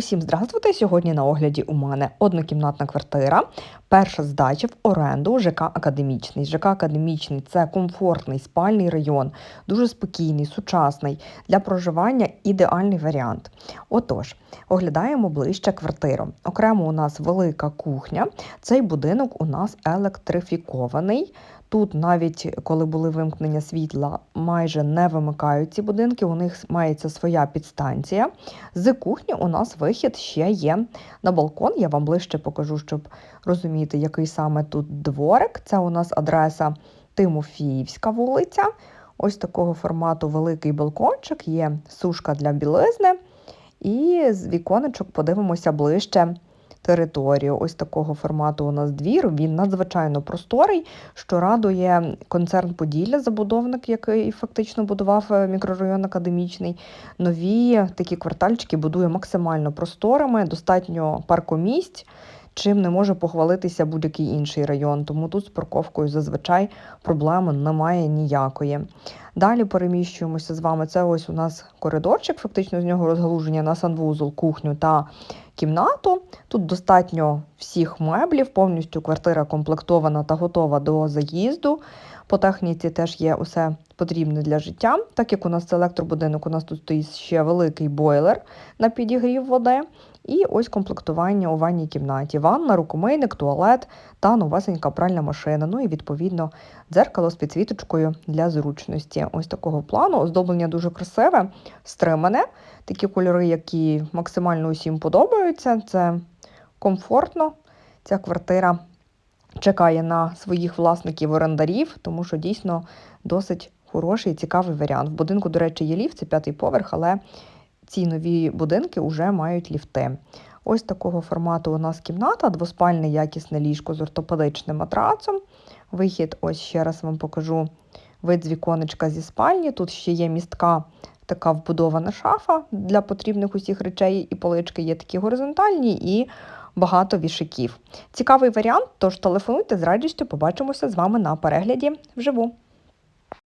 Усім здравствуйте! Сьогодні на огляді у мене однокімнатна квартира. Перша здача в оренду ЖК Академічний. ЖК Академічний це комфортний спальний район, дуже спокійний, сучасний для проживання ідеальний варіант. Отож, оглядаємо ближче квартиру. Окремо у нас велика кухня. Цей будинок у нас електрифікований. Тут навіть коли були вимкнення світла, майже не вимикають ці будинки. У них мається своя підстанція. З кухні у нас вихід ще є на балкон. Я вам ближче покажу, щоб розуміти, який саме тут дворик. Це у нас адреса Тимофіївська вулиця. Ось такого формату великий балкончик, є сушка для білизни. І з віконечок подивимося ближче територію. Ось такого формату у нас двір. Він надзвичайно просторий, що радує концерн Поділля, забудовник, який фактично будував е, мікрорайон академічний. Нові такі квартальчики будує максимально просторими, достатньо паркомісць. Чим не може похвалитися будь-який інший район, тому тут з парковкою зазвичай проблеми немає ніякої. Далі переміщуємося з вами. Це ось у нас коридорчик, фактично з нього розгалуження на санвузол, кухню та кімнату. Тут достатньо всіх меблів, повністю квартира комплектована та готова до заїзду. По техніці теж є усе потрібне для життя. Так як у нас це електробудинок, у нас тут стоїть ще великий бойлер на підігрів води. І ось комплектування у ванній кімнаті. Ванна, рукомийник, туалет та новесенька пральна машина. Ну і відповідно дзеркало з підсвіточкою для зручності. Ось такого плану. Оздоблення дуже красиве, стримане. Такі кольори, які максимально усім подобаються. Це комфортно. Ця квартира чекає на своїх власників-орендарів, тому що дійсно досить хороший і цікавий варіант. В будинку, до речі, є ліфт, це п'ятий поверх, але ці нові будинки вже мають ліфти. Ось такого формату у нас кімната, двоспальне якісне ліжко з ортопедичним матрацом. Вихід, ось ще раз вам покажу вид з віконечка зі спальні. Тут ще є містка, така вбудована шафа для потрібних усіх речей, і полички є такі горизонтальні і багато вішиків. Цікавий варіант, тож телефонуйте з радістю, побачимося з вами на перегляді вживу.